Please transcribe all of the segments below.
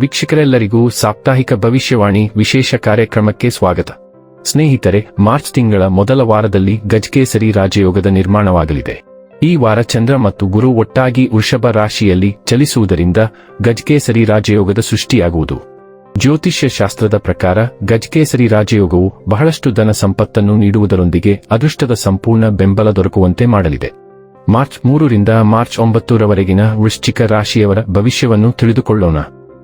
ವೀಕ್ಷಕರೆಲ್ಲರಿಗೂ ಸಾಪ್ತಾಹಿಕ ಭವಿಷ್ಯವಾಣಿ ವಿಶೇಷ ಕಾರ್ಯಕ್ರಮಕ್ಕೆ ಸ್ವಾಗತ. ಸ್ನೇಹಿತರೆ, ಮಾರ್ಚ್ ತಿಂಗಳ ಮೊದಲ ವಾರದಲ್ಲಿ ಗಜಕೇಸರಿ ರಾಜಯೋಗದ ನಿರ್ಮಾಣವಾಗಲಿದೆ. ಈ ವಾರ ಚಂದ್ರ ಮತ್ತು ಗುರು ಒಟ್ಟಾಗಿ ವೃಷಭ ರಾಶಿಯಲ್ಲಿ ಚಲಿಸುವುದರಿಂದ ಗಜಕೇಸರಿ ರಾಜಯೋಗದ ಸೃಷ್ಟಿಯಾಗುವುದು. ಜ್ಯೋತಿಷ್ಯ ಶಾಸ್ತ್ರದ ಪ್ರಕಾರ ಗಜಕೇಸರಿ ರಾಜಯೋಗವು ಬಹಳಷ್ಟು ಧನ ಸಂಪತ್ತನ್ನು ನೀಡುವುದರೊಂದಿಗೆ ಅದೃಷ್ಟದ ಸಂಪೂರ್ಣ ಬೆಂಬಲ ದೊರಕುವಂತೆ ಮಾಡಲಿದೆ. ಮಾರ್ಚ್ ಮೂರರಿಂದ ಮಾರ್ಚ್ ಒಂಬತ್ತರವರೆಗಿನ ವೃಶ್ಚಿಕ ರಾಶಿಯವರ ಭವಿಷ್ಯವನ್ನು ತಿಳಿದುಕೊಳ್ಳೋಣ.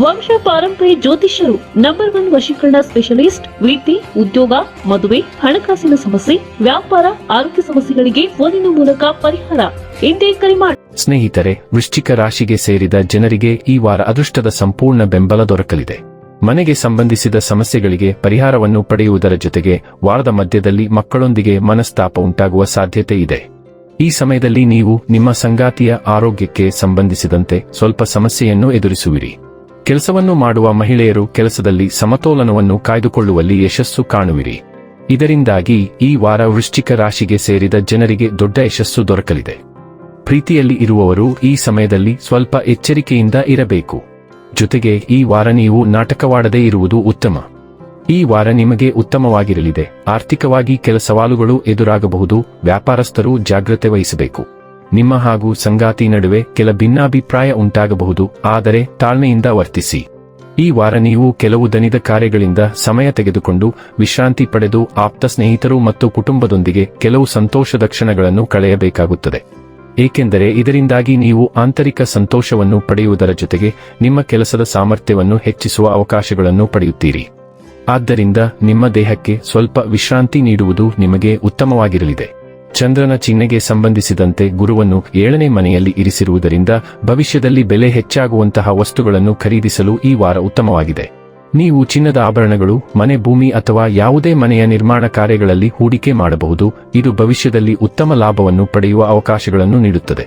ವಂಶ ಪಾರಂಪರ್ಯ ಜ್ಯೋತಿಷ್ಯರು ನಂಬರ್ ಒನ್ ವಶೀಕರಣ ಸ್ಪೆಷಲಿಸ್ಟ್ ವೃತ್ತಿ ಉದ್ಯೋಗ, ಮದುವೆ, ಹಣಕಾಸಿನ ಸಮಸ್ಯೆ, ವ್ಯಾಪಾರ, ಆರೋಗ್ಯ ಸಮಸ್ಯೆಗಳಿಗೆ ಫೋನಿನ ಮೂಲಕ ಪರಿಹಾರ. ಹಿಂದೆ ಕರೆ ಮಾಡಿ ಸ್ನೇಹಿತರೆ, ವೃಶ್ಚಿಕ ರಾಶಿಗೆ ಸೇರಿದ ಜನರಿಗೆ ಈ ವಾರ ಅದೃಷ್ಟದ ಸಂಪೂರ್ಣ ಬೆಂಬಲ ದೊರಕಲಿದೆ. ಮನೆಗೆ ಸಂಬಂಧಿಸಿದ ಸಮಸ್ಯೆಗಳಿಗೆ ಪರಿಹಾರವನ್ನು ಪಡೆಯುವುದರ ಜೊತೆಗೆ ವಾರದ ಮಧ್ಯದಲ್ಲಿ ಮಕ್ಕಳೊಂದಿಗೆ ಮನಸ್ತಾಪ ಉಂಟಾಗುವ ಸಾಧ್ಯತೆ ಇದೆ. ಈ ಸಮಯದಲ್ಲಿ ನೀವು ನಿಮ್ಮ ಸಂಗಾತಿಯ ಆರೋಗ್ಯಕ್ಕೆ ಸಂಬಂಧಿಸಿದಂತೆ ಸ್ವಲ್ಪ ಸಮಸ್ಯೆಯನ್ನು ಎದುರಿಸುವಿರಿ. ಕೆಲಸವನ್ನು ಮಾಡುವ ಮಹಿಳೆಯರು ಕೆಲಸದಲ್ಲಿ ಸಮತೋಲನವನ್ನು ಕಾಯ್ದುಕೊಳ್ಳುವಲ್ಲಿ ಯಶಸ್ಸು ಕಾಣುವಿರಿ. ಇದರಿಂದಾಗಿ ಈ ವಾರ ವೃಶ್ಚಿಕ ರಾಶಿಗೆ ಸೇರಿದ ಜನರಿಗೆ ದೊಡ್ಡ ಯಶಸ್ಸು ದೊರಕಲಿದೆ. ಪ್ರೀತಿಯಲ್ಲಿ ಇರುವವರು ಈ ಸಮಯದಲ್ಲಿ ಸ್ವಲ್ಪ ಎಚ್ಚರಿಕೆಯಿಂದ ಇರಬೇಕು. ಜೊತೆಗೆ ಈ ವಾರ ನೀವು ನಾಟಕವಾಡದೇ ಇರುವುದು ಉತ್ತಮ. ಈ ವಾರ ನಿಮಗೆ ಉತ್ತಮವಾಗಿರಲಿದೆ. ಆರ್ಥಿಕವಾಗಿ ಕೆಲ ಸವಾಲುಗಳು ಎದುರಾಗಬಹುದು. ವ್ಯಾಪಾರಸ್ಥರು ಜಾಗ್ರತೆ ವಹಿಸಬೇಕು. ನಿಮ್ಮ ಹಾಗೂ ಸಂಗಾತಿ ನಡುವೆ ಕೆಲ ಭಿನ್ನಾಭಿಪ್ರಾಯ ಉಂಟಾಗಬಹುದು, ಆದರೆ ತಾಳ್ಮೆಯಿಂದ ವರ್ತಿಸಿ. ಈ ವಾರ ನೀವು ಕೆಲವು ದನಿದ ಕಾರ್ಯಗಳಿಂದ ಸಮಯ ತೆಗೆದುಕೊಂಡು ವಿಶ್ರಾಂತಿ ಪಡೆದು ಆಪ್ತ ಸ್ನೇಹಿತರು ಮತ್ತು ಕುಟುಂಬದೊಂದಿಗೆ ಕೆಲವು ಸಂತೋಷದ ಕ್ಷಣಗಳನ್ನು ಕಳೆಯಬೇಕಾಗುತ್ತದೆ. ಏಕೆಂದರೆ ಇದರಿಂದಾಗಿ ನೀವು ಆಂತರಿಕ ಸಂತೋಷವನ್ನು ಪಡೆಯುವುದರ ಜೊತೆಗೆ ನಿಮ್ಮ ಕೆಲಸದ ಸಾಮರ್ಥ್ಯವನ್ನು ಹೆಚ್ಚಿಸುವ ಅವಕಾಶಗಳನ್ನು ಪಡೆಯುತ್ತೀರಿ. ಆದ್ದರಿಂದ ನಿಮ್ಮ ದೇಹಕ್ಕೆ ಸ್ವಲ್ಪ ವಿಶ್ರಾಂತಿ ನೀಡುವುದು ನಿಮಗೆ ಉತ್ತಮವಾಗಿರಲಿದೆ. ಚಂದ್ರನ ಚಿಹ್ನೆಗೆ ಸಂಬಂಧಿಸಿದಂತೆ ಗುರುವನ್ನು ಏಳನೇ ಮನೆಯಲ್ಲಿ ಇರಿಸಿರುವುದರಿಂದ ಭವಿಷ್ಯದಲ್ಲಿ ಬೆಲೆ ಹೆಚ್ಚಾಗುವಂತಹ ವಸ್ತುಗಳನ್ನು ಖರೀದಿಸಲು ಈ ವಾರ ಉತ್ತಮವಾಗಿದೆ. ನೀವು ಚಿನ್ನದ ಆಭರಣಗಳು, ಮನೆ ಭೂಮಿ ಅಥವಾ ಯಾವುದೇ ಮನೆಯ ನಿರ್ಮಾಣ ಕಾರ್ಯಗಳಲ್ಲಿ ಹೂಡಿಕೆ ಮಾಡಬಹುದು. ಇದು ಭವಿಷ್ಯದಲ್ಲಿ ಉತ್ತಮ ಲಾಭವನ್ನು ಪಡೆಯುವ ಅವಕಾಶಗಳನ್ನು ನೀಡುತ್ತದೆ.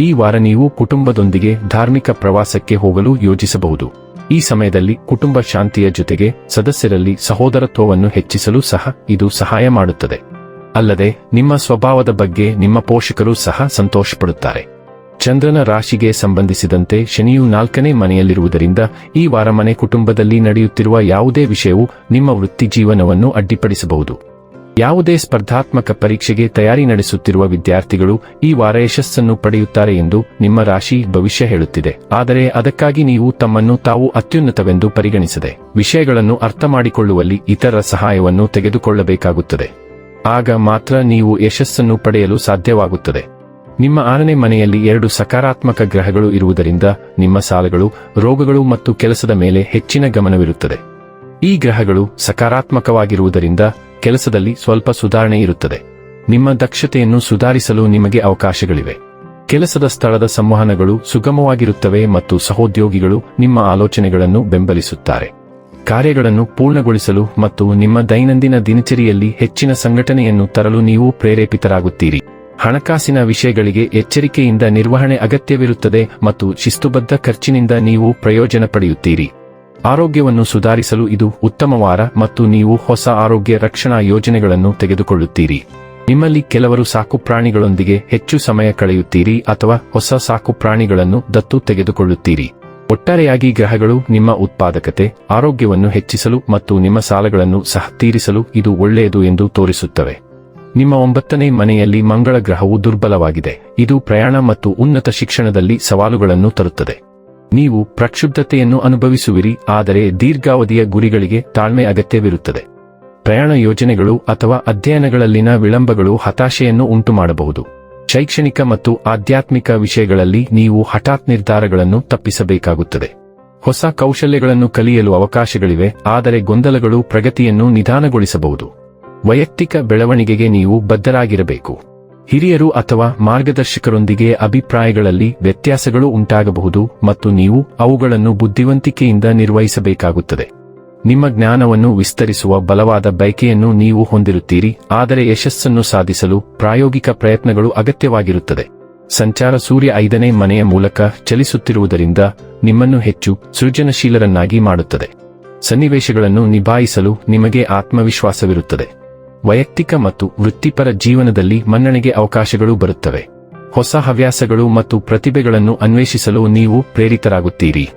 ಈ ವಾರ ನೀವು ಕುಟುಂಬದೊಂದಿಗೆ ಧಾರ್ಮಿಕ ಪ್ರವಾಸಕ್ಕೆ ಹೋಗಲು ಯೋಜಿಸಬಹುದು. ಈ ಸಮಯದಲ್ಲಿ ಕುಟುಂಬ ಶಾಂತಿಯ ಜೊತೆಗೆ ಸದಸ್ಯರಲ್ಲಿ ಸಹೋದರತ್ವವನ್ನು ಹೆಚ್ಚಿಸಲು ಸಹ ಇದು ಸಹಾಯ ಮಾಡುತ್ತದೆ. ಅಲ್ಲದೆ, ನಿಮ್ಮ ಸ್ವಭಾವದ ಬಗ್ಗೆ ನಿಮ್ಮ ಪೋಷಕರು ಸಹ ಸಂತೋಷಪಡುತ್ತಾರೆ. ಚಂದ್ರನ ರಾಶಿಗೆ ಸಂಬಂಧಿಸಿದಂತೆ ಶನಿಯು ನಾಲ್ಕನೇ ಮನೆಯಲ್ಲಿರುವುದರಿಂದ, ಈ ವಾರ ಮನೆ ಕುಟುಂಬದಲ್ಲಿ ನಡೆಯುತ್ತಿರುವ ಯಾವುದೇ ವಿಷಯವು ನಿಮ್ಮ ವೃತ್ತಿ ಜೀವನವನ್ನು ಅಡ್ಡಿಪಡಿಸಬಹುದು. ಯಾವುದೇ ಸ್ಪರ್ಧಾತ್ಮಕ ಪರೀಕ್ಷೆಗೆ ತಯಾರಿ ನಡೆಸುತ್ತಿರುವ ವಿದ್ಯಾರ್ಥಿಗಳು ಈ ವಾರ ಯಶಸ್ಸನ್ನು ಪಡೆಯುತ್ತಾರೆ ಎಂದು ನಿಮ್ಮ ರಾಶಿ ಭವಿಷ್ಯ ಹೇಳುತ್ತಿದೆ. ಆದರೆ ಅದಕ್ಕಾಗಿ ನೀವು ತಮ್ಮನ್ನು ತಾವು ಅತ್ಯುನ್ನತವೆಂದು ಪರಿಗಣಿಸದೆ, ವಿಷಯಗಳನ್ನು ಅರ್ಥ ಮಾಡಿಕೊಳ್ಳುವಲ್ಲಿ ಇತರ ಸಹಾಯವನ್ನು ತೆಗೆದುಕೊಳ್ಳಬೇಕಾಗುತ್ತದೆ. ಆಗ ಮಾತ್ರ ನೀವು ಯಶಸ್ಸನ್ನು ಪಡೆಯಲು ಸಾಧ್ಯವಾಗುತ್ತದೆ. ನಿಮ್ಮ ಆರನೇ ಮನೆಯಲ್ಲಿ ಎರಡು ಸಕಾರಾತ್ಮಕ ಗ್ರಹಗಳು ಇರುವುದರಿಂದ ನಿಮ್ಮ ಸಾಲಗಳು, ರೋಗಗಳು ಮತ್ತು ಕೆಲಸದ ಮೇಲೆ ಹೆಚ್ಚಿನ ಗಮನವಿರುತ್ತದೆ. ಈ ಗ್ರಹಗಳು ಸಕಾರಾತ್ಮಕವಾಗಿರುವುದರಿಂದ ಕೆಲಸದಲ್ಲಿ ಸ್ವಲ್ಪ ಸುಧಾರಣೆ ಇರುತ್ತದೆ. ನಿಮ್ಮ ದಕ್ಷತೆಯನ್ನು ಸುಧಾರಿಸಲು ನಿಮಗೆ ಅವಕಾಶಗಳಿವೆ. ಕೆಲಸದ ಸ್ಥಳದ ಸಂವಹನಗಳು ಸುಗಮವಾಗಿರುತ್ತವೆ ಮತ್ತು ಸಹೋದ್ಯೋಗಿಗಳು ನಿಮ್ಮ ಆಲೋಚನೆಗಳನ್ನು ಬೆಂಬಲಿಸುತ್ತಾರೆ. ಕಾರ್ಯಗಳನ್ನು ಪೂರ್ಣಗೊಳಿಸಲು ಮತ್ತು ನಿಮ್ಮ ದೈನಂದಿನ ದಿನಚರಿಯಲ್ಲಿ ಹೆಚ್ಚಿನ ಸಂಘಟನೆಯನ್ನು ತರಲು ನೀವು ಪ್ರೇರೇಪಿತರಾಗುತ್ತೀರಿ. ಹಣಕಾಸಿನ ವಿಷಯಗಳಿಗೆ ಎಚ್ಚರಿಕೆಯಿಂದ ನಿರ್ವಹಣೆ ಅಗತ್ಯವಿರುತ್ತದೆ ಮತ್ತು ಶಿಸ್ತುಬದ್ಧ ಖರ್ಚಿನಿಂದ ನೀವು ಪ್ರಯೋಜನ ಪಡೆಯುತ್ತೀರಿ. ಆರೋಗ್ಯವನ್ನು ಸುಧಾರಿಸಲು ಇದು ಉತ್ತಮ ವಾರ ಮತ್ತು ನೀವು ಹೊಸ ಆರೋಗ್ಯ ರಕ್ಷಣಾ ಯೋಜನೆಗಳನ್ನು ತೆಗೆದುಕೊಳ್ಳುತ್ತೀರಿ. ನಿಮ್ಮಲ್ಲಿ ಕೆಲವರು ಸಾಕುಪ್ರಾಣಿಗಳೊಂದಿಗೆ ಹೆಚ್ಚು ಸಮಯ ಕಳೆಯುತ್ತೀರಿ ಅಥವಾ ಹೊಸ ಸಾಕುಪ್ರಾಣಿಗಳನ್ನು ದತ್ತು ತೆಗೆದುಕೊಳ್ಳುತ್ತೀರಿ. ಒಟ್ಟಾರೆಯಾಗಿ ಗ್ರಹಗಳು ನಿಮ್ಮ ಉತ್ಪಾದಕತೆ, ಆರೋಗ್ಯವನ್ನು ಹೆಚ್ಚಿಸಲು ಮತ್ತು ನಿಮ್ಮ ಸಾಲಗಳನ್ನು ಸಹ ತೀರಿಸಲು ಇದು ಒಳ್ಳೆಯದು ಎಂದು ತೋರಿಸುತ್ತವೆ. ನಿಮ್ಮ ಒಂಬತ್ತನೇ ಮನೆಯಲ್ಲಿ ಮಂಗಳ ಗ್ರಹವು ದುರ್ಬಲವಾಗಿದೆ. ಇದು ಪ್ರಯಾಣ ಮತ್ತು ಉನ್ನತ ಶಿಕ್ಷಣದಲ್ಲಿ ಸವಾಲುಗಳನ್ನು ತರುತ್ತದೆ. ನೀವು ಪ್ರಕ್ಷುಬ್ಧತೆಯನ್ನು ಅನುಭವಿಸುವಿರಿ, ಆದರೆ ದೀರ್ಘಾವಧಿಯ ಗುರಿಗಳಿಗೆ ತಾಳ್ಮೆ ಅಗತ್ಯವಿರುತ್ತದೆ. ಪ್ರಯಾಣ ಯೋಜನೆಗಳು ಅಥವಾ ಅಧ್ಯಯನಗಳಲ್ಲಿನ ವಿಳಂಬಗಳು ಹತಾಶೆಯನ್ನು ಉಂಟುಮಾಡಬಹುದು. ಶೈಕ್ಷಣಿಕ ಮತ್ತು ಆಧ್ಯಾತ್ಮಿಕ ವಿಷಯಗಳಲ್ಲಿ ನೀವು ಹಠಾತ್ ನಿರ್ಧಾರಗಳನ್ನು ತಪ್ಪಿಸಬೇಕಾಗುತ್ತದೆ. ಹೊಸ ಕೌಶಲ್ಯಗಳನ್ನು ಕಲಿಯಲು ಅವಕಾಶಗಳಿವೆ, ಆದರೆ ಗೊಂದಲಗಳು ಪ್ರಗತಿಯನ್ನು ನಿಧಾನಗೊಳಿಸಬಹುದು. ವೈಯಕ್ತಿಕ ಬೆಳವಣಿಗೆಗೆ ನೀವು ಬದ್ಧರಾಗಿರಬೇಕು. ಹಿರಿಯರು ಅಥವಾ ಮಾರ್ಗದರ್ಶಕರೊಂದಿಗೆ ಅಭಿಪ್ರಾಯಗಳಲ್ಲಿ ವ್ಯತ್ಯಾಸಗಳು ಉಂಟಾಗಬಹುದು ಮತ್ತು ನೀವು ಅವುಗಳನ್ನು ಬುದ್ಧಿವಂತಿಕೆಯಿಂದ ನಿರ್ವಹಿಸಬೇಕಾಗುತ್ತದೆ. ನಿಮ್ಮ ಜ್ಞಾನವನ್ನು ವಿಸ್ತರಿಸುವ ಬಲವಾದ ಬಯಕೆಯನ್ನು ನೀವು ಹೊಂದಿರುತ್ತೀರಿ, ಆದರೆ ಯಶಸ್ಸನ್ನು ಸಾಧಿಸಲು ಪ್ರಾಯೋಗಿಕ ಪ್ರಯತ್ನಗಳು ಅಗತ್ಯವಾಗಿರುತ್ತದೆ. ಸಂಚಾರ ಸೂರ್ಯ ಐದನೇ ಮನೆಯ ಮೂಲಕ ಚಲಿಸುತ್ತಿರುವುದರಿಂದ ನಿಮ್ಮನ್ನು ಹೆಚ್ಚು ಸೃಜನಶೀಲರನ್ನಾಗಿ ಮಾಡುತ್ತದೆ. ಸನ್ನಿವೇಶಗಳನ್ನು ನಿಭಾಯಿಸಲು ನಿಮಗೆ ಆತ್ಮವಿಶ್ವಾಸವಿರುತ್ತದೆ. ವೈಯಕ್ತಿಕ ಮತ್ತು ವೃತ್ತಿಪರ ಜೀವನದಲ್ಲಿ ಮನ್ನಣೆಗೆ ಅವಕಾಶಗಳು ಬರುತ್ತವೆ. ಹೊಸ ಹವ್ಯಾಸಗಳು ಮತ್ತು ಪ್ರತಿಭೆಗಳನ್ನು ಅನ್ವೇಷಿಸಲು ನೀವು ಪ್ರೇರಿತರಾಗುತ್ತೀರಿ.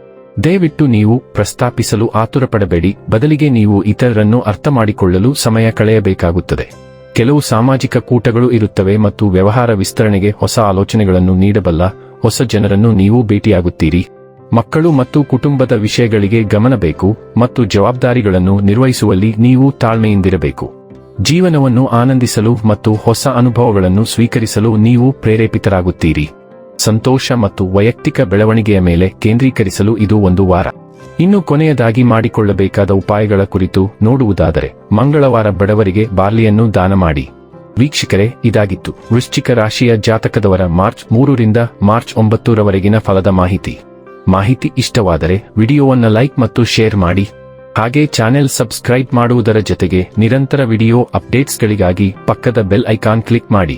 ದಯವಿಟ್ಟು ನೀವು ಪ್ರಸ್ತಾಪಿಸಲು ಆತುರಪಡಬೇಡಿ. ಬದಲಿಗೆ ನೀವು ಇತರರನ್ನು ಅರ್ಥಮಾಡಿಕೊಳ್ಳಲು ಸಮಯ ಕಳೆಯಬೇಕಾಗುತ್ತದೆ. ಕೆಲವು ಸಾಮಾಜಿಕ ಕೂಟಗಳು ಇರುತ್ತವೆ ಮತ್ತು ವ್ಯವಹಾರ ವಿಸ್ತರಣೆಗೆ ಹೊಸ ಆಲೋಚನೆಗಳನ್ನು ನೀಡಬಲ್ಲ ಹೊಸ ಜನರನ್ನು ನೀವು ಭೇಟಿಯಾಗುತ್ತೀರಿ. ಮಕ್ಕಳು ಮತ್ತು ಕುಟುಂಬದ ವಿಷಯಗಳಿಗೆ ಗಮನ ಬೇಕು ಮತ್ತು ಜವಾಬ್ದಾರಿಗಳನ್ನು ನಿರ್ವಹಿಸುವಲ್ಲಿ ನೀವು ತಾಳ್ಮೆಯಿಂದಿರಬೇಕು. ಜೀವನವನ್ನು ಆನಂದಿಸಲು ಮತ್ತು ಹೊಸ ಅನುಭವಗಳನ್ನು ಸ್ವೀಕರಿಸಲು ನೀವು ಪ್ರೇರೇಪಿತರಾಗುತ್ತೀರಿ. ಸಂತೋಷ ಮತ್ತು ವೈಯಕ್ತಿಕ ಬೆಳವಣಿಗೆಯ ಮೇಲೆ ಕೇಂದ್ರೀಕರಿಸಲು ಇದು ಒಂದು ವಾರ. ಇನ್ನು ಕೊನೆಯದಾಗಿ ಮಾಡಿಕೊಳ್ಳಬೇಕಾದ ಉಪಾಯಗಳ ಕುರಿತು ನೋಡುವುದಾದರೆ, ಮಂಗಳವಾರ ಬಡವರಿಗೆ ಬಾರ್ಲಿಯನ್ನು ದಾನ ಮಾಡಿ. ವೀಕ್ಷಕರೇ, ಇದಾಗಿತ್ತು. ವೃಶ್ಚಿಕ ರಾಶಿಯ ಜಾತಕದವರ ಮಾರ್ಚ್ ಮೂರರಿಂದ ಮಾರ್ಚ್ ಒಂಬತ್ತರವರೆಗಿನ ಫಲದ ಮಾಹಿತಿ. ಮಾಹಿತಿ ಇಷ್ಟವಾದರೆ ವಿಡಿಯೋವನ್ನು ಲೈಕ್ ಮತ್ತು ಶೇರ್ ಮಾಡಿ. ಹಾಗೆ ಚಾನೆಲ್ ಸಬ್ಸ್ಕ್ರೈಬ್ ಮಾಡುವುದರ ಜೊತೆಗೆ ನಿರಂತರ ವಿಡಿಯೋ ಅಪ್ಡೇಟ್ಸ್ಗಳಿಗಾಗಿ ಪಕ್ಕದ ಬೆಲ್ ಐಕಾನ್ ಕ್ಲಿಕ್ ಮಾಡಿ.